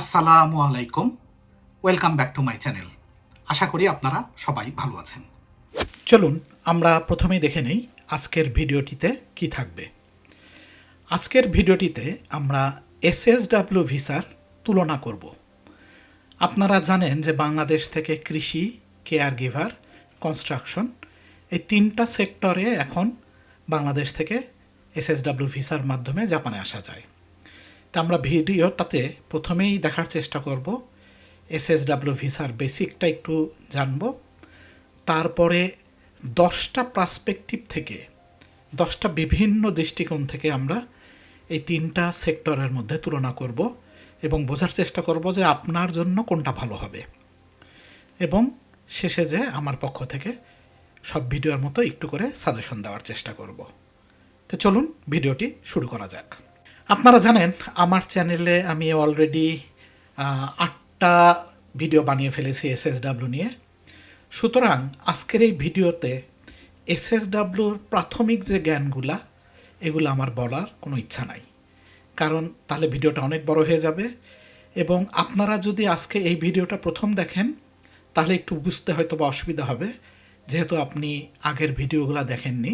আসসালামু আলাইকুম। Welcome back to my channel আশা করি আপনারা সবাই ভালো আছেন। চলুন, আমরা প্রথমেই দেখে নেই আজকের ভিডিওটিতে কি থাকবে। আজকের ভিডিওটিতে আমরা এসএসডাব্লিউ ভিসার তুলনা করব। আপনারা জানেন যে বাংলাদেশ থেকে কৃষি, কেয়ার গিভার কনস্ট্রাকশন এই তিনটা সেক্টরে এখন বাংলাদেশ থেকে এসএসডাব্লিউ ভিসার মাধ্যমে জাপানে আসা যায়। তা আমরা ভিডিও তাতে প্রথমেই দেখার চেষ্টা করব। এসএসডাব্লিউ ভিসার বেসিকটা একটু জানব। তারপরে দশটা পার্সপেক্টিভ থেকে, দশটা বিভিন্ন দৃষ্টিকোণ থেকে আমরা এই তিনটা সেক্টরের মধ্যে তুলনা করব এবং বোঝার চেষ্টা করব যে আপনার জন্য কোনটা ভালো হবে। এবং শেষে যে আমার পক্ষ থেকে সব ভিডিওর মতো একটু করে সাজেশন দেওয়ার চেষ্টা করব। তো চলুন, ভিডিওটি শুরু করা যাক। আপনারা জানেন, আমার চ্যানেলে আমি অলরেডি আটটা ভিডিও বানিয়ে ফেলেছি এসএসডাব্লিউ নিয়ে। সুতরাং আজকের এই ভিডিওতে এসএসডাব্লিউর প্রাথমিক যে জ্ঞানগুলা, এগুলো আমার বলার কোনো ইচ্ছা নাই। কারণ তাহলে ভিডিওটা অনেক বড় হয়ে যাবে। এবং আপনারা যদি আজকে এই ভিডিওটা প্রথম দেখেন, তাহলে একটু বুঝতে হয়তো বা অসুবিধা হবে, যেহেতু আপনি আগের ভিডিওগুলো দেখেননি।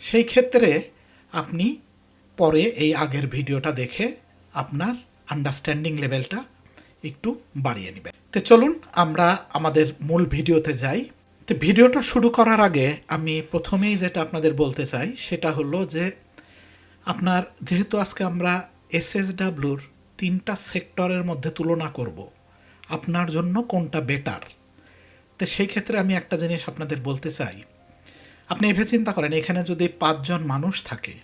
সেই ক্ষেত্রে আপনি পরে এই আগের ভিডিওটা দেখে আপনার আন্ডারস্ট্যান্ডিং লেভেলটা একটু বাড়িয়ে নেবেন। তো চলুন আমরা আমাদের মূল ভিডিওতে যাই। তো ভিডিওটা শুরু করার আগে আমি প্রথমেই যেটা আপনাদের বলতে চাই, সেটা হলো যে আপনার যেহেতু আজকে আমরা এসএসডাব্লিউর তিনটা সেক্টরের মধ্যে তুলনা করব, আপনার জন্য কোনটা বেটার তো সেই ক্ষেত্রে আমি একটা জিনিস আপনাদের বলতে চাই। আপনি এভাবে চিন্তা করেন, এখানে যদি পাঁচজন মানুষ থাকে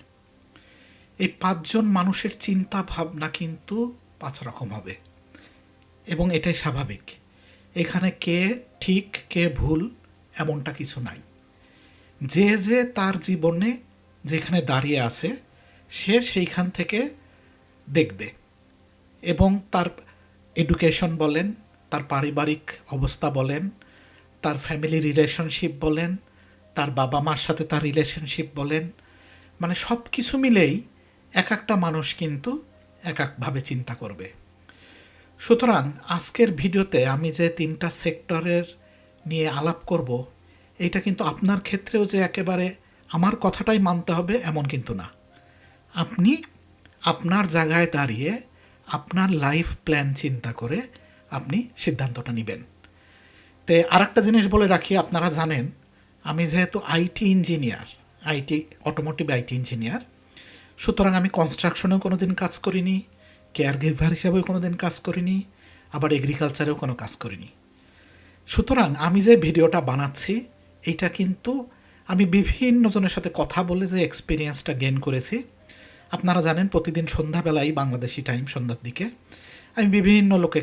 এই পাঁচজন মানুষের চিন্তা ভাবনা কিন্তু পাঁচ রকম হবে। এবং এটাই স্বাভাবিক। এখানে কে ঠিক, কে ভুল, এমনটা কিছু নাই। যে যে তার জীবনে যেখানে দাঁড়িয়ে আছে, সে সেইখান থেকে দেখবে। এবং তার এডুকেশন বলেন, তার পারিবারিক অবস্থা বলেন, তার ফ্যামিলি রিলেশনশিপ বলেন, তার বাবা মার সাথে তার রিলেশনশিপ বলেন মানে সব কিছু মিলেই এক একটা মানুষ কিন্তু এক একভাবে চিন্তা করবে। সুতরাং আজকের ভিডিওতে আমি যে তিনটা সেক্টরের নিয়ে আলাপ করব এটা কিন্তু আপনার ক্ষেত্রেও যে একেবারে আমার কথাটাই মানতে হবে এমন কিন্তু না। আপনি আপনার জায়গায় দাঁড়িয়ে আপনার লাইফ প্ল্যান চিন্তা করে আপনি সিদ্ধান্তটা নেবেন। তে আর একটা জিনিস বলে রাখি, আপনারা জানেন, আমি যেহেতু IT engineer, IT automotive IT engineer সুতরাং আমি কনস্ট্রাকশনেও কোনো দিন কাজ করিনি কেয়ার গিভার হিসাবেও কোনো দিন কাজ করিনি, আবার এগ্রিকালচারেও কোনো কাজ করিনি। সুতরাং আমি যে ভিডিওটা বানাচ্ছি, এইটা কিন্তু আমি বিভিন্ন জনের সাথে কথা বলে যে এক্সপিরিয়েন্সটা গেন করেছি। আপনারা জানেন প্রতিদিন সন্ধ্যাবেলায় বাংলাদেশি টাইম সন্ধ্যার দিকে, আমি বিভিন্ন লোকে,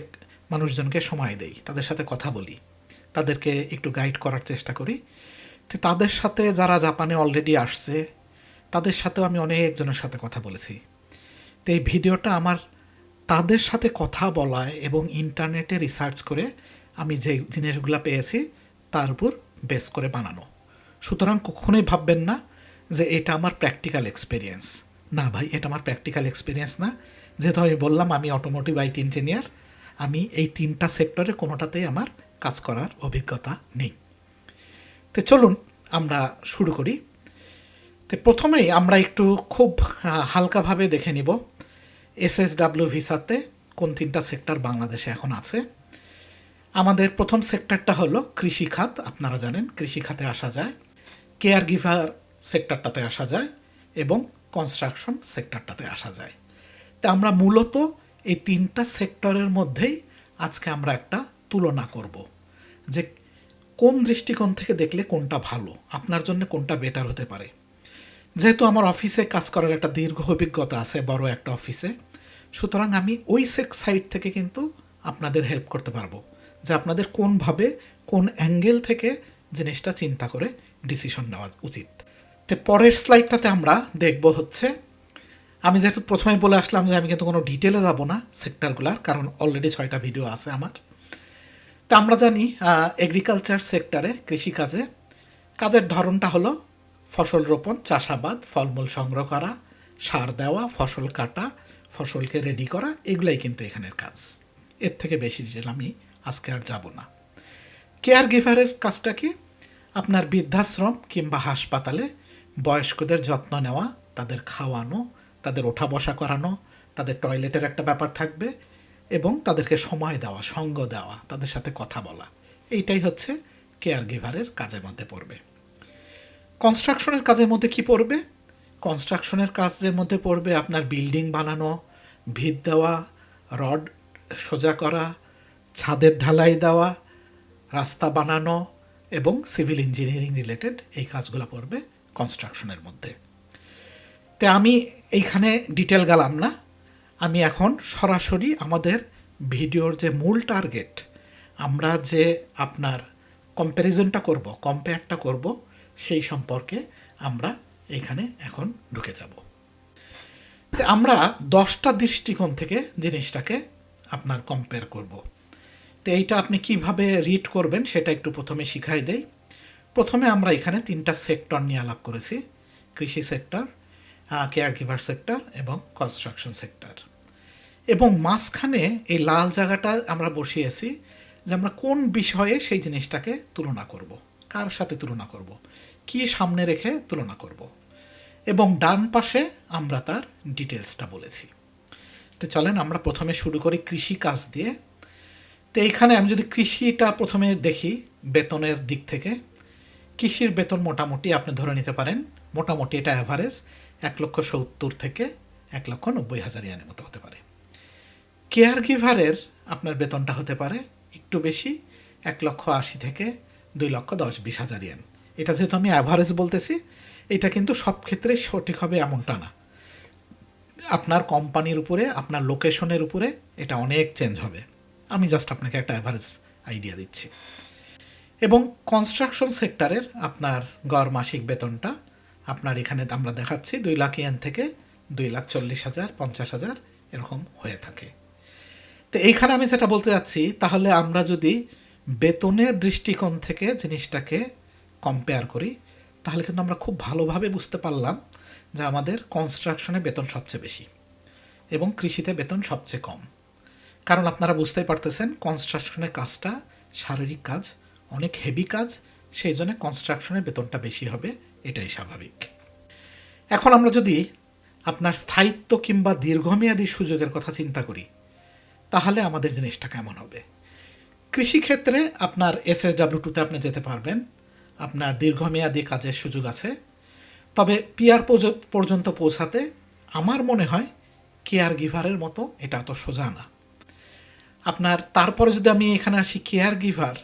মানুষজনকে সময় দেই, তাদের সাথে কথা বলি, তাদেরকে একটু গাইড করার চেষ্টা করি। তো তাদের সাথে যারা জাপানে অলরেডি আসছে তাদের সাথেও আমি অনেকজনের সাথে কথা বলেছি। তো এই ভিডিওটা আমার তাদের সাথে কথা বলায় এবং ইন্টারনেটে রিসার্চ করে আমি যে জিনিসগুলো পেয়েছি, তার উপর বেস করে বানানো। সুতরাং কখনোই ভাববেন না যে এটা আমার প্র্যাকটিক্যাল এক্সপিরিয়েন্স না ভাই, এটা আমার প্র্যাকটিক্যাল এক্সপিরিয়েন্স না। যেহেতু আমি বললাম, আমি অটোমোটিভ আইটি ইঞ্জিনিয়ার আমি এই তিনটা সেক্টরে কোনোটাতেই আমার কাজ করার অভিজ্ঞতা নেই। তো চলুন, আমরা শুরু করি। তো প্রথমেই আমরা একটু খুব হালকাভাবে দেখে নিব এসএসডাব্লিউ ভিসাতে কোন তিনটা সেক্টর বাংলাদেশে এখন আছে। আমাদের প্রথম সেক্টরটা হলো কৃষি খাত আপনারা জানেন কৃষি খাতে আসা যায় কেয়ার গিভার সেক্টরটাতে আসা যায় এবং কনস্ট্রাকশন সেক্টরটাতে আসা যায়। তা আমরা মূলত এই তিনটা সেক্টরের মধ্যেই আজকে আমরা একটা তুলনা করব যে কোন দৃষ্টিকোণ থেকে দেখলে কোনটা ভালো, আপনার জন্য কোনটা বেটার হতে পারে। যেহেতু আমার অফিসে কাজ করার একটা দীর্ঘ অভিজ্ঞতা আছে, বড় একটা অফিসে, সুতরাং আমি ওই সেক সাইড থেকে কিন্তু আপনাদের হেল্প করতে পারব, যে আপনাদের কোনভাবে, কোন অ্যাঙ্গেল থেকে জিনিসটা চিন্তা করে ডিসিশন নেওয়া উচিত। তো পরের স্লাইডটাতে আমরা দেখব হচ্ছে, আমি যেহেতু প্রথমে বলে আসলাম যে আমি কিন্তু কোনো ডিটেলে যাব না সেক্টরগুলার কারণ অলরেডি ছয়টা ভিডিও আছে আমার। তা আমরা জানি এগ্রিকালচার সেক্টরে কৃষিকাজে, কাজের ধরনটা হলো ফসল রোপণ, চাষাবাদ, ফলমূল সংগ্রহ করা, সার দেওয়া, ফসল কাটা, ফসলকে রেডি করা, এগুলাই কিন্তু এখানের কাজ। এর থেকে বেশি ডিটেল আমি আজকে আর যাব না। কেয়ার গিভারের কাজটা কি? আপনার বৃদ্ধাশ্রম কিংবা হাসপাতালে বয়স্কদের যত্ন নেওয়া, তাদের খাওয়ানো, তাদের ওঠা বসা করানো, তাদের টয়লেটের একটা ব্যাপার থাকবে এবং তাদেরকে সময় দেওয়া, সঙ্গ দেওয়া, তাদের সাথে কথা বলা। এইটাই হচ্ছে কেয়ার গিভারের কাজের মধ্যে পড়বে। কনস্ট্রাকশনের কাজের মধ্যে কি পড়বে? কনস্ট্রাকশনের কাজের মধ্যে পড়বে আপনার বিল্ডিং বানানো, ভিত দেওয়া রড সোজা করা, ছাদের ঢালাই দেওয়া, রাস্তা বানানো এবং সিভিল ইঞ্জিনিয়ারিং রিলেটেড এই কাজগুলো পড়বে কনস্ট্রাকশনের মধ্যে। তো আমি এইখানে ডিটেল গেলাম না। আমি এখন সরাসরি আমাদের ভিডিওর যে মূল টার্গেট আমরা যে আপনার কম্প্যারিজনটা করব কম্পেয়ারটা করব সেই সম্পর্কে আমরা এখানে এখন ঢুকে যাব। আমরা দশটা দৃষ্টিকোণ থেকে জিনিসটাকে আপনার কম্পেয়ার করব। তো এইটা আপনি কীভাবে রিড করবেন সেটা একটু প্রথমে শিখাই দেই। প্রথমে আমরা এখানে তিনটা সেক্টর নিয়ে আলাপ করেছি, কৃষি সেক্টর কেয়ার গিভার সেক্টর এবং কনস্ট্রাকশন সেক্টর এবং মাঝখানে এই লাল জায়গাটা আমরা বসিয়েছি যে আমরা কোন বিষয়ে সেই জিনিসটাকে তুলনা করব, কার সাথে তুলনা করব। কি সামনে রেখে তুলনা করব। এবং ডান পাশে আমরা তার ডিটেলসটা বলেছি। তো চলেন আমরা প্রথমে শুরু করি কৃষি কাজ দিয়ে। তো এইখানে আমি যদি কৃষিটা প্রথমে দেখি বেতনের দিক থেকে, কৃষির বেতন মোটামুটি আপনি ধরে নিতে পারেন, মোটামুটি এটা অ্যাভারেজ এক লক্ষ সত্তর থেকে এক লক্ষ নব্বই হাজার ইয়ানের মতো হতে পারে। কেয়ার গিভারের আপনার বেতনটা হতে পারে একটু বেশি, এক লক্ষ আশি থেকে দুই লক্ষ দশ বিশ হাজার ইয়ান। এটা যেহেতু আমি অ্যাভারেজ বলতেছি, এটা কিন্তু সব ক্ষেত্রে সঠিক হবে এমনটা না। আপনার কোম্পানির উপরে, আপনার লোকেশনের উপরে এটা অনেক চেঞ্জ হবে। আমি জাস্ট আপনাকে একটা অ্যাভারেজ আইডিয়া দিচ্ছি। এবং কনস্ট্রাকশন সেক্টরের আপনার গড় মাসিক বেতনটা, আপনার এখানে আমরা দেখাচ্ছি দুই লাখ ইয়ান থেকে দুই লাখ চল্লিশ হাজার, পঞ্চাশ হাজার এরকম হয়ে থাকে। তো এইখানে আমি যেটা বলতে যাচ্ছি, তাহলে আমরা যদি বেতনের দৃষ্টিকোণ থেকে জিনিসটাকে কম্পেয়ার করি, তাহলে কিন্তু আমরা খুব ভালোভাবে বুঝতে পারলাম যে আমাদের কনস্ট্রাকশনে বেতন সবচেয়ে বেশি এবং কৃষিতে বেতন সবচেয়ে কম। কারণ আপনারা বুঝতেই পারতেছেন কনস্ট্রাকশনের কাজটা শারীরিক কাজ, অনেক হেভি কাজ, সেই জন্য কনস্ট্রাকশনের বেতনটা বেশি হবে, এটাই স্বাভাবিক। এখন আমরা যদি আপনার স্থায়িত্ব কিংবা দীর্ঘমেয়াদী সুযোগের কথা চিন্তা করি, তাহলে আমাদের জিনিসটা কেমন হবে? কৃষিক্ষেত্রে আপনার এস এস ডাব্লিউ টুতে আপনি যেতে পারবেন আপনার দীর্ঘমেয়াদী কাজের সুযোগ আছে। তবে পিয়ার পর্যন্ত পৌঁছাতে আমার মনে হয় কেয়ার গিভারের মতো এটা অত সোজা না। আপনার তারপরে যদি আমি এখানে আসি কেয়ার গিভার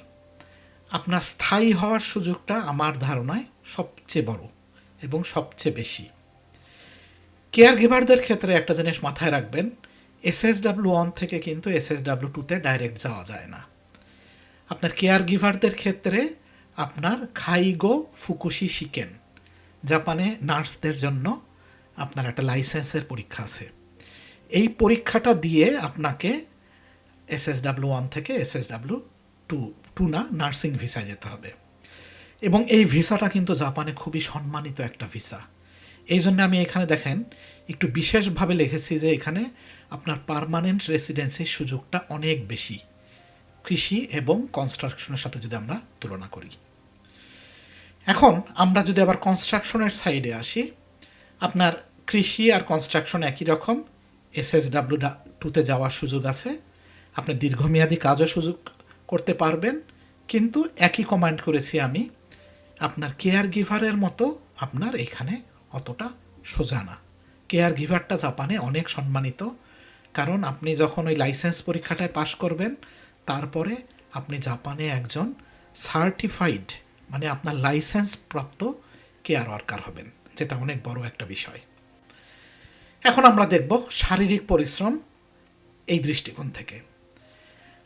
আপনার স্থায়ী হওয়ার সুযোগটা আমার ধারণায় সবচেয়ে বড় এবং সবচেয়ে বেশি। কেয়ার গিভারদের ক্ষেত্রে একটা জিনিস মাথায় রাখবেন, এসএসডাব্লিউ ওয়ান থেকে কিন্তু এসএসডাব্লিউ টুতে ডাইরেক্ট যাওয়া যায় না। আপনার কেয়ার গিভারদের ক্ষেত্রে আপনার খাইগো ফুকুশি শিকেন জাপানে নার্সদের জন্য আপনার একটা লাইসেন্সের পরীক্ষা আছে। এই পরীক্ষাটা দিয়ে আপনাকে এসএসডাব্লিউ ওয়ান থেকে এসএসডাব্লিউ টু টু না নার্সিং ভিসায় যেতে হবে। এবং এই ভিসাটা কিন্তু জাপানে খুবই সম্মানিত একটা ভিসা। এই জন্য আমি এখানে দেখেন, একটু বিশেষভাবে লিখেছি যে এখানে আপনার পারমানেন্ট রেসিডেন্সির সুযোগটা অনেক বেশি। কৃষি এবং কনস্ট্রাকশনের সাথে যদি আমরা তুলনা করি। এখন আমরা যদি আবার কনস্ট্রাকশনের সাইডে আসি, আপনার কৃষি আর কনস্ট্রাকশন একই রকম এস এস ডাব্লিউ টুতে যাওয়ার সুযোগ আছে, আপনি দীর্ঘমেয়াদী কাজও সুযোগ করতে পারবেন, কিন্তু একই কমান্ড করেছি আমি, আপনার কেয়ার গিভারের মতো আপনার এখানে অতটা সোজা না। কেয়ার গিভারটা জাপানে অনেক সম্মানিত, কারণ আপনি যখন ওই লাইসেন্স পরীক্ষাটায় পাশ করবেন, তারপরে আপনি জাপানে একজন সার্টিফাইড মানে আপনার লাইসেন্স প্রাপ্ত কেয়ার ওয়ার্কার হবেন, যেটা অনেক বড় একটা বিষয়। এখন আমরা দেখব শারীরিক পরিশ্রম এই দৃষ্টিকোণ থেকে।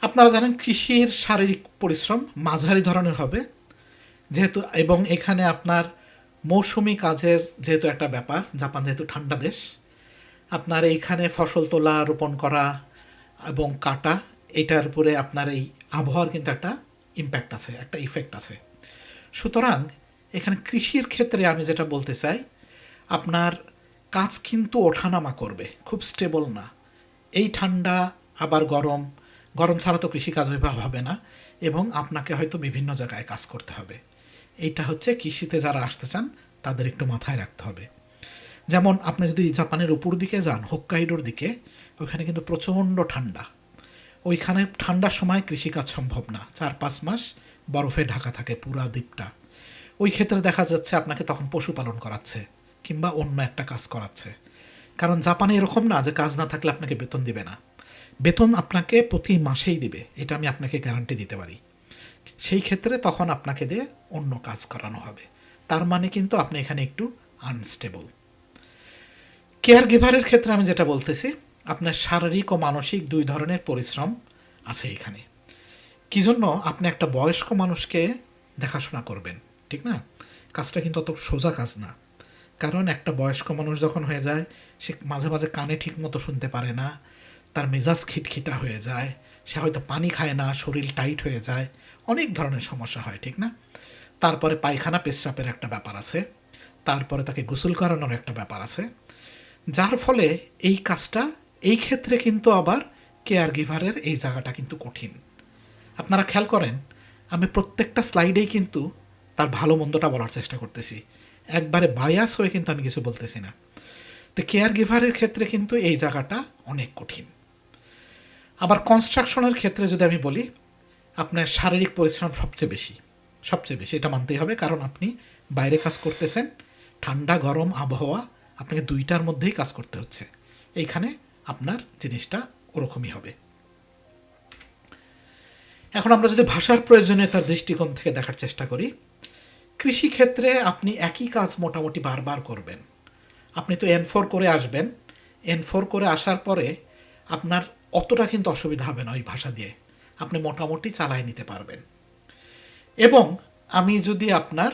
আপনারা জানেন কৃষির শারীরিক পরিশ্রম মাঝারি ধরনের হবে, যেহেতু এবং এখানে আপনার মৌসুমি কাজের যেহেতু একটা ব্যাপার, জাপান যেহেতু ঠান্ডা দেশ, আপনার এইখানে ফসল তোলা, রোপণ করা এবং কাটা, এটার উপরে আপনার এই আবহাওয়ার কিন্তু একটা ইম্প্যাক্ট আছে, একটা ইফেক্ট আছে। সুতরাং এখানে কৃষির ক্ষেত্রে আমি যেটা বলতে চাই, আপনার কাজ কিন্তু ওঠানামা করবে, খুব স্টেবল না। এই ঠান্ডা, আবার গরম গরম ছাড়া তো কৃষিকাজ হবে না এবং আপনাকে হয়তো বিভিন্ন জায়গায় কাজ করতে হবে। এইটা হচ্ছে কৃষিতে যারা আসতে চান, তাদের একটু মাথায় রাখতে হবে। যেমন আপনি যদি জাপানের উপর দিকে যান, হোক্কাইডোর দিকে ওইখানে কিন্তু প্রচণ্ড ঠান্ডা। ওইখানে ঠান্ডার সময় কৃষিকাজ সম্ভব না। চার পাঁচ মাস বরফে ঢাকা থাকে পুরা দ্বীপটা। ওই ক্ষেত্রে দেখা যাচ্ছে আপনাকে তখন পশুপালন করাচ্ছে কিংবা অন্য একটা কাজ করাচ্ছে। কারণ জাপানে এরকম না যে কাজ না থাকলে আপনাকে বেতন দিবে না। বেতন আপনাকে প্রতি মাসেই দিবে, এটা আমি আপনাকে গ্যারান্টি দিতে পারি। সেই ক্ষেত্রে তখন আপনাকে দিয়ে অন্য কাজ করানো হবে। তার মানে কিন্তু আপনি এখানে একটু আনস্টেবল কেয়ার গিভারের ক্ষেত্রে আমি যেটা বলতেছি, আপনার শারীরিক ও মানসিক দুই ধরনের পরিশ্রম আছে এখানে। কি জন্য আপনি একটা বয়স্ক মানুষকে দেখাশোনা করবেন? ঠিক না? কাজটা কিন্তু অত সোজা কাজ না। কারণ একটা বয়স্ক মানুষ যখন হয়ে যায়, সে মাঝে মাঝে কানে ঠিক মতো শুনতে পারে না, তার মেজাজ খিটখিটা হয়ে যায়, সে হয়তো পানি খায় না, শরীর টাইট হয়ে যায়, অনেক ধরনের সমস্যা হয়, ঠিক না? তারপরে পায়খানা পেশাপের একটা ব্যাপার আছে, তারপরে তাকে গোসল করানোর একটা ব্যাপার আছে, যার ফলে এই কাজটা, এই ক্ষেত্রে কিন্তু আবার কেয়ার গিভারের এই জায়গাটা কিন্তু কঠিন। আপনারা খেয়াল করেন, আমি প্রত্যেকটা স্লাইডেই কিন্তু তার ভালো মন্দটা বলার চেষ্টা করতেছি। একবারে বায়াস হয়ে কিন্তু আমি কিছু বলতেছি না। তো কেয়ার গিভারের ক্ষেত্রে কিন্তু এই জায়গাটা অনেক কঠিন। আবার কনস্ট্রাকশনের ক্ষেত্রে যদি আমি বলি, আপনার শারীরিক পরিশ্রম সবচেয়ে বেশি সবচেয়ে বেশি, এটা মানতেই হবে কারণ আপনি বাইরে কাজ করতেছেন, ঠান্ডা, গরম, আবহাওয়া, আপনাকে দুইটার মধ্যেই কাজ করতে হচ্ছে। এইখানে আপনার জিনিসটা ওরকমই হবে। এখন আমরা যদি ভাষার প্রয়োজনীয়তার দৃষ্টিকোণ থেকে দেখার চেষ্টা করি, কৃষিক্ষেত্রে আপনি একই কাজ মোটামুটি বারবার করবেন। আপনি তো এন ফোর করে আসবেন। এন ফোর করে আসার পরে আপনার অতটা কিন্তু অসুবিধা হবে না ওই ভাষা দিয়ে। আপনি মোটামুটি চালায় নিতে পারবেন। এবং আমি যদি আপনার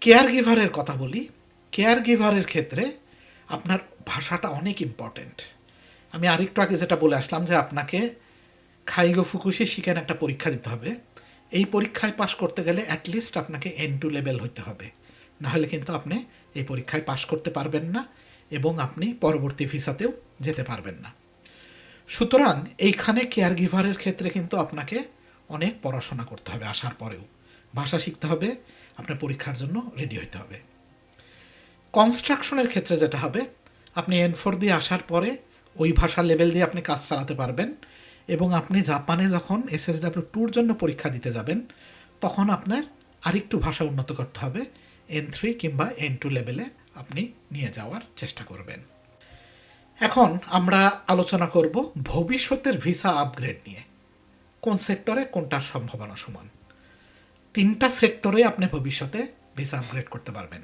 কেয়ার গিভারের কথা বলি কেয়ার গিভারের ক্ষেত্রে আপনার ভাষাটা অনেক ইম্পর্ট্যান্ট আমি আরেকটু আগে যেটা বলে আসলাম যে আপনাকে খাইগো ফুকুশি শিখেন একটা পরীক্ষা দিতে হবে। এই পরীক্ষায় পাশ করতে গেলে অ্যাটলিস্ট আপনাকে এন টু লেভেল হইতে হবে। নাহলে কিন্তু আপনি এই পরীক্ষায় পাশ করতে পারবেন না এবং আপনি পরবর্তী ভিসাতেও যেতে পারবেন না। সুতরাং এইখানে কেয়ার গিভারের ক্ষেত্রে কিন্তু আপনাকে অনেক পড়াশোনা করতে হবে আসার পরেও। ভাষা শিখতে হবে, আপনার পরীক্ষার জন্য রেডি হতে হবে। কনস্ট্রাকশনের ক্ষেত্রে যেটা হবে, আপনি এন ফোর দিয়ে আসার পরে ওই ভাষা লেভেল দিয়ে আপনি কাজ চালাতে পারবেন। এবং আপনি জাপানে যখন এসএসডাব্লিউ টুর জন্য পরীক্ষা দিতে যাবেন, তখন আপনার আরেকটু ভাষা উন্নত করতে হবে। এন থ্রি কিংবা এন টু লেভেলে আপনি নিয়ে যাওয়ার চেষ্টা করবেন। এখন আমরা আলোচনা করব ভবিষ্যতের ভিসা আপগ্রেড নিয়ে। কোন সেক্টরে কোনটার সম্ভাবনা সমান? তিনটা সেক্টরে আপনি ভবিষ্যতে ভিসা আপগ্রেড করতে পারবেন।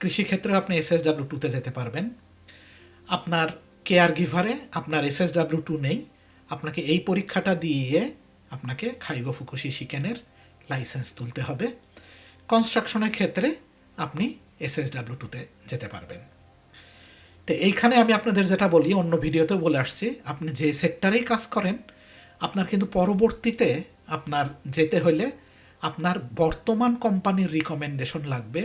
কৃষিক্ষেত্রে আপনি এসএসডাব্লিউ টুতে যেতে পারবেন। আপনার কেয়ার গিভারে আপনার এসএসডাব্লিউ টু নেই। আপনাকে এই পরীক্ষাটা দিয়ে আপনাকে খাইগো ফুকুশি শিকেনের লাইসেন্স তুলতে হবে। কনস্ট্রাকশনের ক্ষেত্রে আপনি এসএসডাব্লিউ টুতে যেতে পারবেন। তো এইখানে আমি আপনাদের যেটা বলি, অন্য ভিডিওতেও বলে আসছি, আপনি যে সেক্টরেই কাজ করেন, আপনার কিন্তু পরবর্তীতে আপনার যেতে হলে আপনার বর্তমান কোম্পানির রিকমেন্ডেশন লাগবে,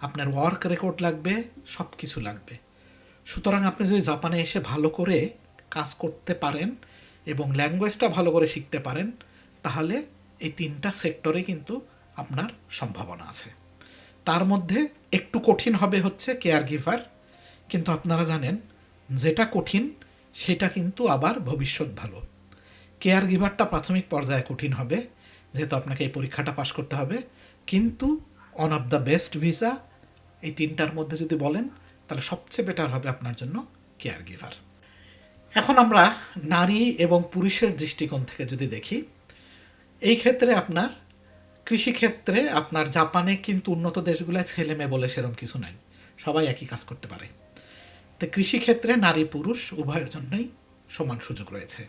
আপনার ওয়ার্ক রেকর্ড লাগবে সব কিছু লাগবে। সুতরাং আপনি যদি জাপানে এসে ভালো করে কাজ করতে পারেন এবং ল্যাঙ্গুয়েজটা ভালো করে শিখতে পারেন, তাহলে এই তিনটা সেক্টরে কিন্তু আপনার সম্ভাবনা আছে। তার মধ্যে একটু কঠিন হবে হচ্ছে কেয়ার গিভার কিন্তু আপনারা জানেন, যেটা কঠিন, সেটা কিন্তু আবার ভবিষ্যৎ ভালো। কেয়ার গিভারটা প্রাথমিক পর্যায়ে কঠিন হবে, যেহেতু আপনাকে এই পরীক্ষাটা পাশ করতে হবে, কিন্তু one of the best visa এই তিনটার মধ্যে যদি বলেন, তাহলে সবচেয়ে বেটার হবে আপনার জন্য কেয়ার গিভার এখন আমরা নারী এবং পুরুষের দৃষ্টিকোণ থেকে যদি দেখি, এই ক্ষেত্রে আপনার কৃষিক্ষেত্রে আপনার জাপানে কিন্তু উন্নত দেশগুলোয় ছেলে মেয়ে বলে সেরকম কিছু নাই। সবাই একই কাজ করতে পারে। তো কৃষিক্ষেত্রে নারী পুরুষ উভয়ের জন্যই সমান সুযোগ রয়েছে।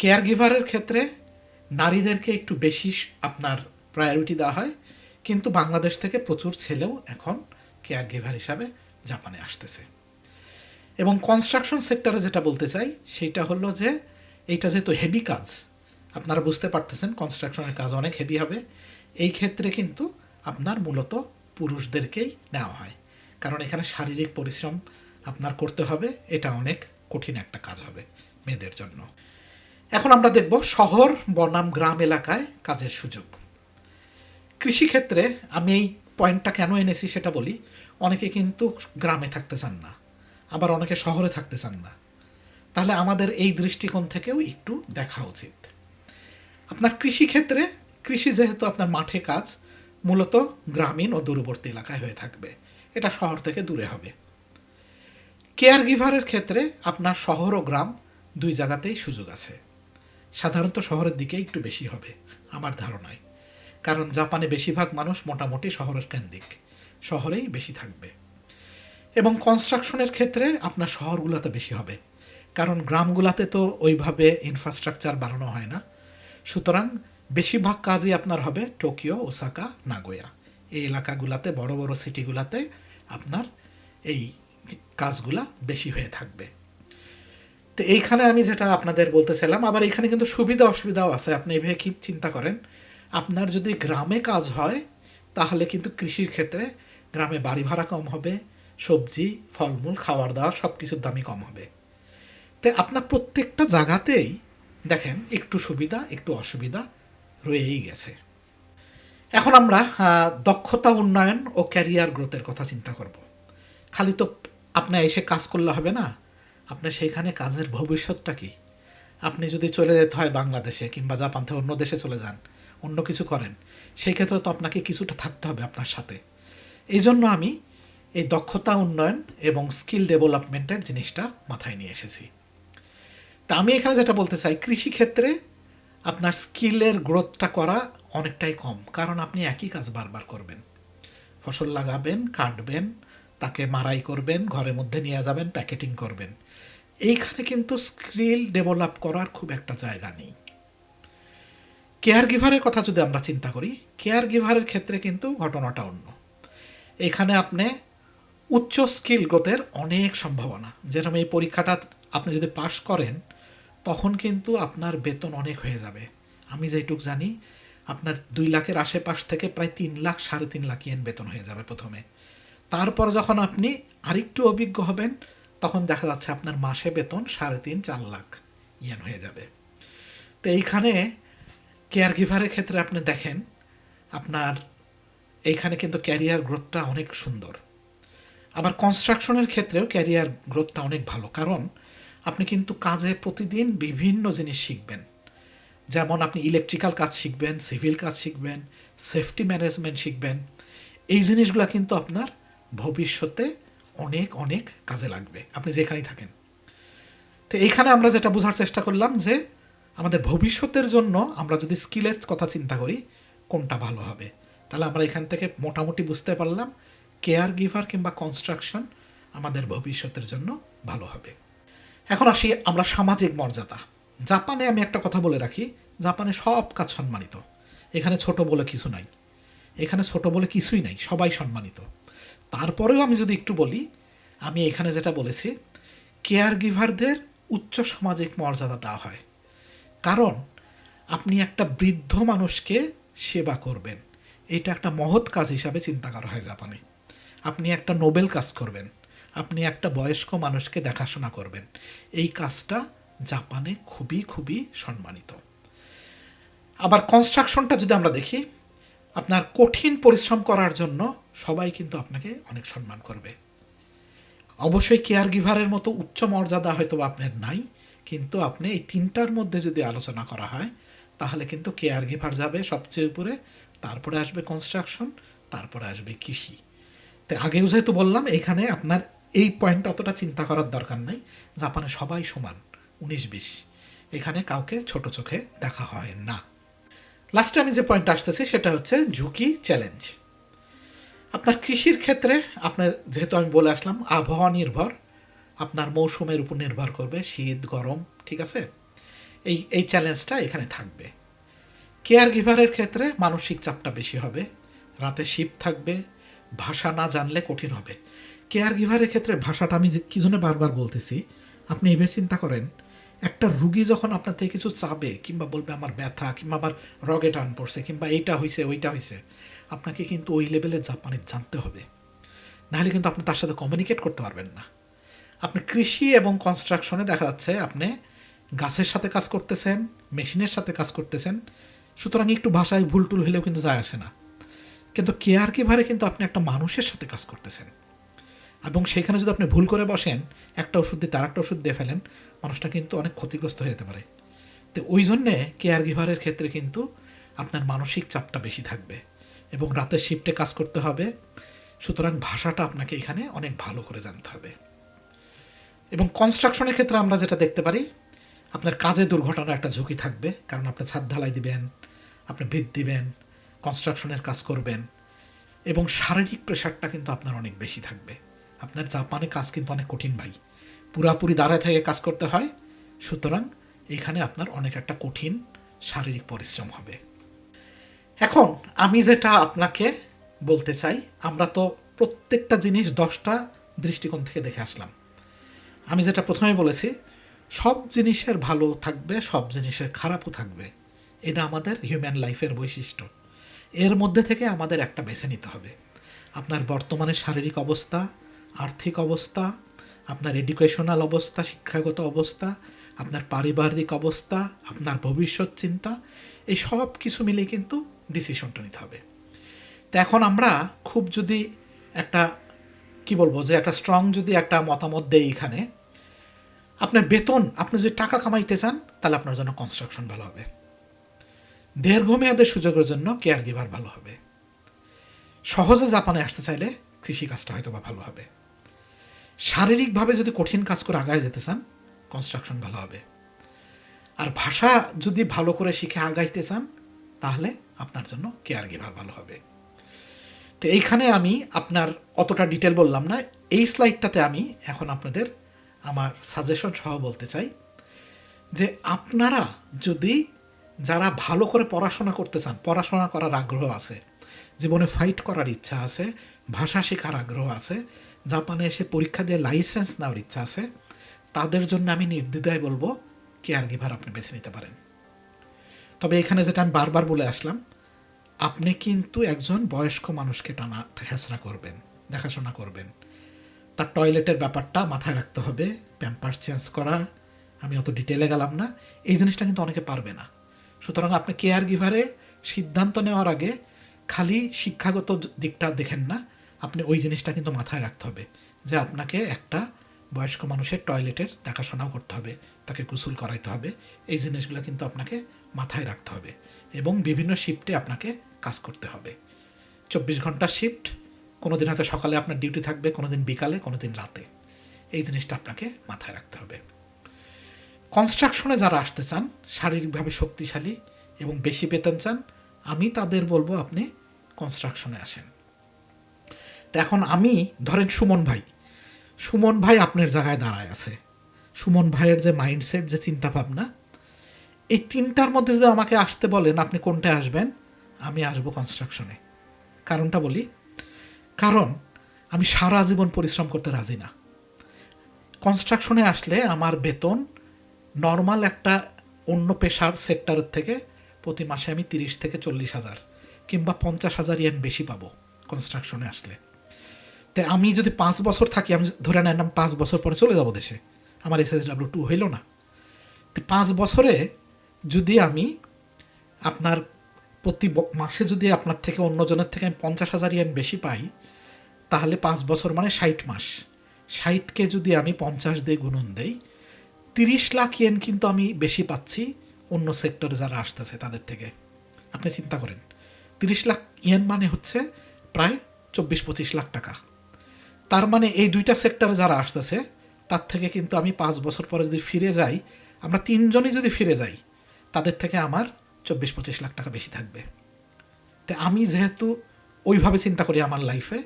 কেয়ার গিভারের ক্ষেত্রে নারীদেরকে একটু বেশি আপনার প্রায়োরিটি দেওয়া হয়, কিন্তু বাংলাদেশ থেকে প্রচুর ছেলেও এখন কেয়ার গিভার হিসাবে জাপানে আসতেছে। এবং কনস্ট্রাকশন সেক্টরে যেটা বলতে চাই, সেটা হলো যে এইটা যেহেতু হেভি কাজ, আপনারা বুঝতে পারতেছেন কনস্ট্রাকশনের কাজ অনেক হেভি হবে, এই ক্ষেত্রে কিন্তু আপনার মূলত পুরুষদেরকেই নেওয়া হয়। কারণ এখানে শারীরিক পরিশ্রম আপনার করতে হবে, এটা অনেক কঠিন একটা কাজ হবে মেয়েদের জন্য। এখন আমরা দেখব শহর, বনাম গ্রাম এলাকায় কাজের সুযোগ। কৃষিক্ষেত্রে আমি এই পয়েন্টটা কেন এনেছি সেটা বলি, অনেকে কিন্তু গ্রামে থাকতে চান না। আবার অনেকে শহরে থাকতে চান না। তাহলে আমাদের এই দৃষ্টিকোণ থেকেও একটু দেখা উচিত। আপনার কৃষিক্ষেত্রে, কৃষি যেহেতু আপনার মাঠে কাজ, মূলত গ্রামীণ ও দূরবর্তী এলাকায় হয়ে থাকবে। এটা শহর থেকে দূরে হবে। কেয়ার গিভারের ক্ষেত্রে আপনার শহর ও গ্রাম দুই জায়গাতেই সুযোগ আছে। সাধারণত শহরের দিকে একটু বেশি হবে, আমার ধারণায়। কারণ জাপানে বেশিরভাগ মানুষ মোটামুটি শহরের কেন্দ্রিক। শহরেই বেশি থাকবে। এবং কনস্ট্রাকশনের ক্ষেত্রে আপনার শহরগুলোতে বেশি হবে। কারণ গ্রামগুলোতে তো ওইভাবে ইনফ্রাস্ট্রাকচার বাড়ানো হয় না। সুতরাং বেশিরভাগ কাজই আপনার হবে টোকিও, ওসাকা, নাগোয়া। এই এলাকাগুলোতে, বড় বড় সিটিগুলোতে আপনার এই কাজগুলা বেশি হয়ে থাকবে। তো এইখানে আমি যেটা আপনাদের বলতেছিলাম, আবার এখানে কিন্তু সুবিধা অসুবিধাও আছে। আপনি এভাবে কি চিন্তা করেন? আপনার যদি গ্রামে কাজ হয়, তাহলে কিন্তু কৃষির ক্ষেত্রে গ্রামে বাড়ি ভাড়া কম হবে সবজি, ফলমূল, খাওয়ার দাওয়ার সব কিছুর দামই কম হবে। তো আপনার প্রত্যেকটা জায়গাতেই দেখেন একটু সুবিধা, একটু অসুবিধা রয়েই গেছে। এখন আমরা দক্ষতা উন্নয়ন ও ক্যারিয়ার গ্রোথের কথা চিন্তা করব। খালি তো আপনার এসে কাজ করলে হবে না। আপনার সেইখানে কাজের ভবিষ্যৎটা কি? আপনি যদি চলে যেতে হয় বাংলাদেশে কিংবা জাপান থেকে অন্য দেশে চলে যান, অন্য কিছু করেন, সেই ক্ষেত্রে তো আপনাকে কিছুটা থাকতে হবে আপনার সাথে। এই জন্য আমি এই দক্ষতা উন্নয়ন এবং স্কিল ডেভেলপমেন্টের জিনিসটা মাথায় নিয়ে এসেছি। তা আমি এখানে যেটা বলতে চাই কৃষিক্ষেত্রে আপনার স্কিলের গ্রোথটা করা অনেকটাই কম, কারণ আপনি একই কাজ বারবার করবেন। ফসল লাগাবেন, কাটবেন, তাকে মারাই করবেন, ঘরের মধ্যে নিয়ে যাবেন, প্যাকেটিং করবেন। এইখানে কিন্তু স্কিল ডেভেলপ করার খুব একটা জায়গা নেই। কেয়ার গিভারের কথা যদি আমরা চিন্তা করি কেয়ার গিভারের ক্ষেত্রে কিন্তু ঘটনাটা অন্য। এখানে আপনি উচ্চ স্কিল গ্রোথের অনেক সম্ভাবনা। যেরকম এই পরীক্ষাটা আপনি যদি পাশ করেন, তখন কিন্তু আপনার বেতন অনেক হয়ে যাবে। আমি যেটুক জানি, আপনার দুই লাখের আশেপাশ থেকে প্রায় তিন লাখ, সাড়ে তিন লাখ ইয়েন বেতন হয়ে যাবে প্রথমে। তারপর যখন আপনি আরেকটু অভিজ্ঞ হবেন, তখন দেখা যাচ্ছে আপনার মাসে বেতন সাড়ে তিন, চার লাখ ইয়েন হয়ে যাবে। তো এইখানে কেয়ার গিভারের ক্ষেত্রে আপনি দেখেন, আপনার এইখানে কিন্তু ক্যারিয়ার গ্রোথটা অনেক সুন্দর। আবার কনস্ট্রাকশনের ক্ষেত্রেও ক্যারিয়ার গ্রোথটা অনেক ভালো। কারণ আপনি কিন্তু কাজে প্রতিদিন বিভিন্ন জিনিস শিখবেন। যেমন আপনি ইলেকট্রিক্যাল কাজ শিখবেন সিভিল কাজ শিখবেন সেফটি ম্যানেজমেন্ট শিখবেন। এই জিনিসগুলো কিন্তু আপনার ভবিষ্যতে অনেক অনেক কাজে লাগবে। আপনি যেখানেই থাকেন। তো এইখানে আমরা যেটা বোঝার চেষ্টা করলাম যে, আমাদের ভবিষ্যতের জন্য আমরা যদি স্কিলের কথা চিন্তা করি, কোনটা ভালো হবে? তাহলে আমরা এখান থেকে মোটামুটি বুঝতে পারলাম কেয়ার গিভার কিংবা কনস্ট্রাকশন আমাদের ভবিষ্যতের জন্য ভালো হবে। এখন আসি আমরা সামাজিক মর্যাদা। জাপানে আমি একটা কথা বলে রাখি, জাপানে সব কাজ সম্মানিত। এখানে ছোট বলে কিছু নাই। এখানে ছোট বলে কিছুই নাই, সবাই সম্মানিত। তারপরেও আমি যদি একটু বলি, আমি এখানে যেটা বলেছি কেয়ার গিভারদের উচ্চ সামাজিক মর্যাদা দেওয়া হয়। কারণ আপনি একটা বৃদ্ধ মানুষকে সেবা করবেন। এটা একটা মহৎ কাজ হিসাবে চিন্তা করা হয় জাপানে। আপনি একটা নোবেল কাজ করবেন। আপনি একটা বয়স্ক মানুষকে দেখাশোনা করবেন। এই কাজটা জাপানে খুবই খুবই সম্মানিত। আবার কনস্ট্রাকশনটা যদি আমরা দেখি, আপনার কঠিন পরিশ্রম করার জন্য সবাই কিন্তু আপনাকে অনেক সম্মান করবে। অবশ্যই কেয়ার গিভারের মতো উচ্চ মর্যাদা হয়তো আপনার নাই, কিন্তু আপনি এই তিনটার মধ্যে যদি আলোচনা করা হয়, তাহলে কিন্তু কেয়ার গিভার যাবে সবচেয়ে উপরে, তারপরে আসবে কনস্ট্রাকশন তারপরে আসবে কৃষি। আগেও যেহেতু বললাম, এখানে আপনার এই পয়েন্ট অতটা চিন্তা করার দরকার নাই। জাপানে সবাই সমান, উনিশ বিশ। এখানে কাউকে ছোট চোখে দেখা হয় না। লাস্টে আমি যে পয়েন্ট আসতেছি, সেটা হচ্ছে ঝুঁকি চ্যালেঞ্জ আপনার কৃষির ক্ষেত্রে আপনার, যেহেতু আমি বলে আসলাম, আবহাওয়া নির্ভর, আপনার মৌসুমের উপর নির্ভর করবে, শীত, গরম, ঠিক আছে? এই এই চ্যালেঞ্জটা এখানে থাকবে। কেয়ার গিভারের ক্ষেত্রে মানসিক চাপটা বেশি হবে, রাতে শীত থাকবে ভাষা না জানলে কঠিন হবে। কেয়ার গিভারের ক্ষেত্রে ভাষাটা আমি কি জন্য বারবার বলতেছি, আপনি এভাবে চিন্তা করেন, একটা রুগী যখন আপনার থেকে কিছু চাবে, কিংবা বলবে আমার ব্যথা, কিংবা আমার রগে টান পড়ছে, কিংবা এইটা হয়েছে ওইটা হয়েছে আপনাকে কিন্তু ওই লেভেলে জাপানি জানতে হবে। নাহলে কিন্তু আপনি তার সাথে কমিউনিকেট করতে পারবেন না। আপনি কৃষি এবং কনস্ট্রাকশনে দেখা যাচ্ছে আপনি গাছের সাথে কাজ করতেছেন, মেশিনের সাথে কাজ করতেছেন, সুতরাং একটু ভাষায় ভুল টুল হলেও কিন্তু যায় আসে না। কিন্তু কেয়ার কিভারে কিন্তু আপনি একটা মানুষের সাথে কাজ করতেছেন। এবং সেখানে যদি আপনি ভুল করে বসেন, একটা ওষুধ দিয়ে তার একটা ওষুধ দিয়ে ফেলেন, মানুষটা কিন্তু অনেক ক্ষতিগ্রস্ত হয়ে যেতে পারে। তো ওই জন্যে কেয়ার গিভারের ক্ষেত্রে কিন্তু আপনার মানসিক চাপটা বেশি থাকবে এবং রাতের শিফটে কাজ করতে হবে। সুতরাং ভাষাটা আপনাকে এখানে অনেক ভালো করে জানতে হবে। এবং কনস্ট্রাকশনের ক্ষেত্রে আমরা যেটা দেখতে পারি, আপনার কাজে দুর্ঘটনার একটা ঝুঁকি থাকবে। কারণ আপনি ছাদ ঢালাই দিবেন, আপনি ভিত দিবেন কনস্ট্রাকশনের কাজ করবেন এবং শারীরিক প্রেশারটা কিন্তু আপনার অনেক বেশি থাকবে। আপনার জাপানে কাজ কিন্তু অনেক কঠিন ভাই। পুরাপুরি দাঁড়ায় থেকে কাজ করতে হয়, সুতরাং এখানে আপনার অনেক একটা কঠিন শারীরিক পরিশ্রম হবে। এখন আমি যেটা আপনাকে বলতে চাই, আমরা তো প্রত্যেকটা জিনিস দশটা দৃষ্টিকোণ থেকে দেখে আসলাম। আমি যেটা প্রথমে বলেছি, সব জিনিসের ভালো থাকবে, সব জিনিসের খারাপও থাকবে। এটা আমাদের হিউম্যান লাইফের বৈশিষ্ট্য। এর মধ্যে থেকে আমাদের একটা বেছে নিতে হবে। আপনার বর্তমানে শারীরিক অবস্থা, আর্থিক অবস্থা, আপনার এডুকেশনাল অবস্থা, শিক্ষাগত অবস্থা, আপনার পারিবারিক অবস্থা, আপনার ভবিষ্যৎ চিন্তা, এই সব কিছু মিলে কিন্তু ডিসিশনটা নিতে হবে। তো এখন আমরা খুব যদি একটা, কি বলব, যে একটা স্ট্রং যদি একটা মতামত দেই এখানে, আপনার বেতন, আপনি যদি টাকা কামাইতে চান, তাহলে আপনার জন্য কনস্ট্রাকশন ভালো হবে। দীর্ঘমেয়াদের সুযোগের জন্য কেয়ার গিভার ভালো হবে। সহজে জাপানে আসতে চাইলে কৃষিকাজটা হয়তো বা ভালো হবে। শারীরিকভাবে যদি কঠিন কাজ করে আগায় যেতে চান কনস্ট্রাকশন ভালো হবে। আর ভাষা যদি ভালো করে শিখে আগাইতে চান, তাহলে আপনার জন্য কেয়ার গিভার ভালো হবে। তো এইখানে আমি আপনার অতটা ডিটেল বললাম না, এই স্লাইডটাতে আমি এখন আপনাদের আমার সাজেশন সহ বলতে চাই যে আপনারা যদি যারা ভালো করে পড়াশোনা করতে চান, পড়াশোনা করার আগ্রহ আছে, জীবনে ফাইট করার ইচ্ছা আছে, ভাষা শেখার আগ্রহ আছে, জাপানে এসে পরীক্ষা দিয়ে লাইসেন্স নেওয়ার ইচ্ছা আছে, তাদের জন্য আমি নির্দ্বিধায় বলব কেয়ার গিভার আপনি বেছে নিতে পারেন। তবে এখানে যেটা আমি বারবার বলে আসলাম, আপনি কিন্তু একজন বয়স্ক মানুষকে টানা হেসরা করবেন, দেখাশোনা করবেন। তার টয়লেটের ব্যাপারটা মাথায় রাখতে হবে প্যাম্পার চেঞ্জ করা, আমি অত ডিটেলে গেলাম না, এই জিনিসটা কিন্তু অনেকে পারবে না। সুতরাং আপনি কেয়ার গিভারে সিদ্ধান্ত নেওয়ার আগে খালি শিক্ষাগত দিকটা দেখেন না, আপনি ওই জিনিসটা কিন্তু মাথায় রাখতে হবে যে আপনাকে একটা বয়স্ক মানুষের টয়লেটের দেখাশোনাও করতে হবে, তাকে গোসল করাইতে হবে, এই জিনিসগুলো কিন্তু আপনাকে মাথায় রাখতে হবে এবং বিভিন্ন শিফটে আপনাকে কাজ করতে হবে। চব্বিশ ঘণ্টার শিফট কোনো দিন হয়তো সকালে আপনার ডিউটি থাকবে কোনো দিন বিকালে কোনো দিন রাতে। এই জিনিসটা আপনাকে মাথায় রাখতে হবে। কনস্ট্রাকশনে যারা আসতে চান, শারীরিকভাবে শক্তিশালী এবং বেশি বেতন চান, আমি তাদের বলব আপনি কনস্ট্রাকশনে আসেন। তো এখন আমি, ধরেন সুমন ভাই। সুমন ভাই আপনার জায়গায় দাঁড়ায় আছে। সুমন ভাইয়ের যে মাইন্ডসেট যে চিন্তাভাবনা, এই তিনটার মধ্যে যদি আমাকে আসতে বলেন, আপনি কোনটায় আসবেন? আমি আসব কনস্ট্রাকশনে কারণটা বলি, কারণ আমি সারা জীবন পরিশ্রম করতে রাজি না। কনস্ট্রাকশনে আসলে আমার বেতন নর্মাল একটা অন্য পেশার সেক্টরের থেকে প্রতি মাসে আমি তিরিশ থেকে চল্লিশ হাজার কিংবা পঞ্চাশ হাজার ইয়েন বেশি পাবো কনস্ট্রাকশনে আসলে। তাই আমি যদি পাঁচ বছর থাকি, আমি ধরে নেন পাঁচ বছর পরে চলে যাব দেশে, আমার এস এস ডাব্লিউ টু হইল না। তো পাঁচ বছরে যদি আমি আপনার প্রতি মাসে যদি আপনার থেকে অন্যজনের থেকে আমি পঞ্চাশ হাজার ইয়েন বেশি পাই, তাহলে পাঁচ বছর মানে ষাট মাস। ষাটকে যদি আমি পঞ্চাশ দিয়ে গুণন দেই তিরিশ লাখ ইয়েন কিন্তু আমি বেশি পাচ্ছি অন্য সেক্টরে যারা আসতেছে তাদের থেকে। আপনি চিন্তা করেন, তিরিশ লাখ ইয়েন মানে হচ্ছে প্রায় চব্বিশ পঁচিশ লাখ টাকা। তার মানে এই দুইটা সেক্টরে যারা আসতেছে, তার থেকে কিন্তু আমি পাঁচ বছর পরে যদি ফিরে যাই, আমরা তিনজনই যদি ফিরে যাই, তাদের থেকে আমার চব্বিশ পঁচিশ লাখ টাকা বেশি থাকবে। তো আমি যেহেতু ওইভাবে চিন্তা করি আমার লাইফে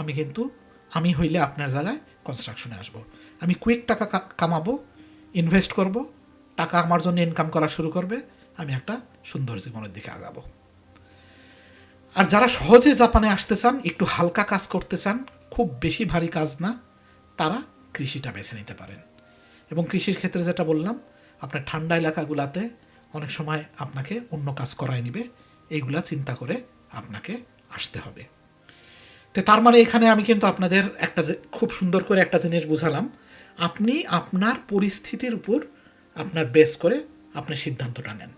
আমি কিন্তু, আমি হইলে আপনার জায়গায় কনস্ট্রাকশনে আসব। আমি কুইক টাকা কামাবো ইনভেস্ট করব, টাকা আমার জন্য ইনকাম করা শুরু করবে, আমি একটা সুন্দর জীবনের দিকে আগাবো। আর যারা সহজে জাপানে আসতে চান, একটু হালকা কাজ করতে চান, খুব বেশি ভারী কাজ না, তারা কৃষিটা বেছে নিতে পারেন। এবং কৃষির ক্ষেত্রে যেটা বললাম, আপনার ঠান্ডা এলাকাগুলাতে অনেক সময় আপনাকে অন্য কাজ করায় নিবে, এইগুলা চিন্তা করে আপনাকে আসতে হবে। তো তার মানে এখানে আমি কিন্তু আপনাদের একটা খুব সুন্দর করে একটা জিনিস বুঝালাম আপনি আপনার পরিস্থিতির উপর আপনার বেস করে আপনি সিদ্ধান্তটা নেন।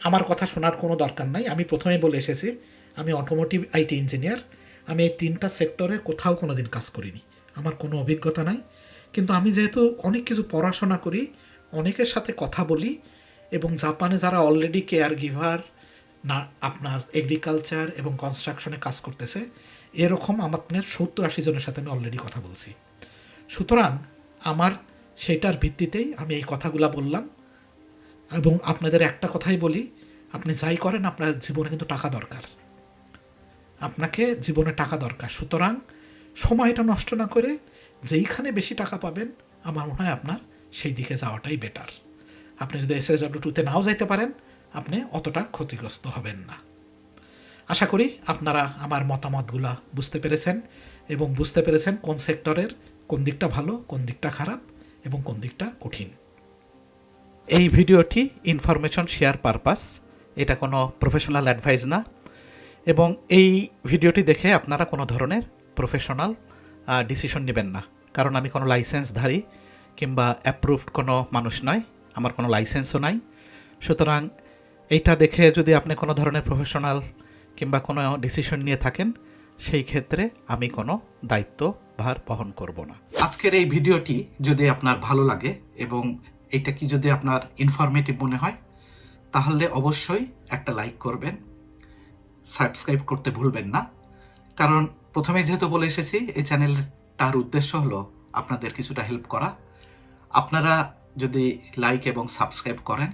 আমার কথা শোনার কোনো দরকার নাই। আমি প্রথমেই বলে এসেছি, আমি অটোমোটিভ আইটি ইঞ্জিনিয়ার আমি এই তিনটা সেক্টরে কোথাও কোনো দিন কাজ করিনি। আমার কোনো অভিজ্ঞতা নাই। কিন্তু আমি যেহেতু অনেক কিছু পড়াশোনা করি, অনেকের সাথে কথা বলি এবং জাপানে যারা অলরেডি কেয়ার গিভার না, আপনার এগ্রিকালচার এবং কনস্ট্রাকশনে কাজ করতেছে, এরকম আমার সত্তর আশি জনের সাথে আমি অলরেডি কথা বলছি। সুতরাং আমার সেটার ভিত্তিতেই আমি এই কথাগুলো বললাম। এবং আপনাদের একটা কথাই বলি, আপনি যাই করেন আপনার জীবনে কিন্তু টাকা দরকার। আপনাকে জীবনে টাকা দরকার। সুতরাং সময়টা নষ্ট না করে যেইখানে বেশি টাকা পাবেন, আমার মনে হয় আপনার সেই দিকে যাওয়াটাই বেটার আপনি যদি এস এস ডাব্লিউ টুতে নাও যাইতে পারেন, আপনি অতটা ক্ষতিগ্রস্ত হবেন না। আশা করি আপনারা আমার মতামতগুলা বুঝতে পেরেছেন এবং বুঝতে পেরেছেন কোন সেক্টরের কোন দিকটা ভালো, কোন দিকটা খারাপ এবং কোন দিকটা কঠিন। এই ভিডিওটি ইনফরমেশন শেয়ার পারপাস এটা কোনো প্রফেশনাল অ্যাডভাইস না। এবং এই ভিডিওটি দেখে আপনারা কোনো ধরনের প্রফেশনাল ডিসিশন নেবেন না। কারণ আমি কোনো লাইসেন্সধারী কিংবা অ্যাপ্রুভড কোনো মানুষ নয়, আমার কোনো লাইসেন্সও নাই। সুতরাং এইটা দেখে যদি আপনি কোনো ধরনের প্রফেশনাল কিংবা কোনো ডিসিশন নিয়ে থাকেন, সেই ক্ষেত্রে আমি কোনো দায়িত্ব ভার বহন করব না। আজকের এই ভিডিওটি যদি আপনার ভালো লাগে এবং এটা কি যদি আপনার ইনফরমেটিভ মনে হয়, তাহলে অবশ্যই একটা লাইক করবেন। সাবস্ক্রাইব করতে ভুলবেন না। কারণ প্রথমে যেহেতু বলে এসেছি, এই চ্যানেলটার উদ্দেশ্য হলো আপনাদের কিছুটা হেল্প করা। আপনারা যদি লাইক এবং সাবস্ক্রাইব করেন,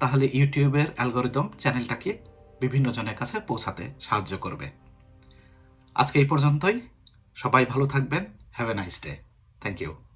তাহলে ইউটিউবের অ্যালগোরিদম চ্যানেলটাকে বিভিন্ন জনের কাছে পৌঁছাতে সাহায্য করবে। আজকে এই পর্যন্তই। সবাই ভালো থাকবেন। Have a nice day thank you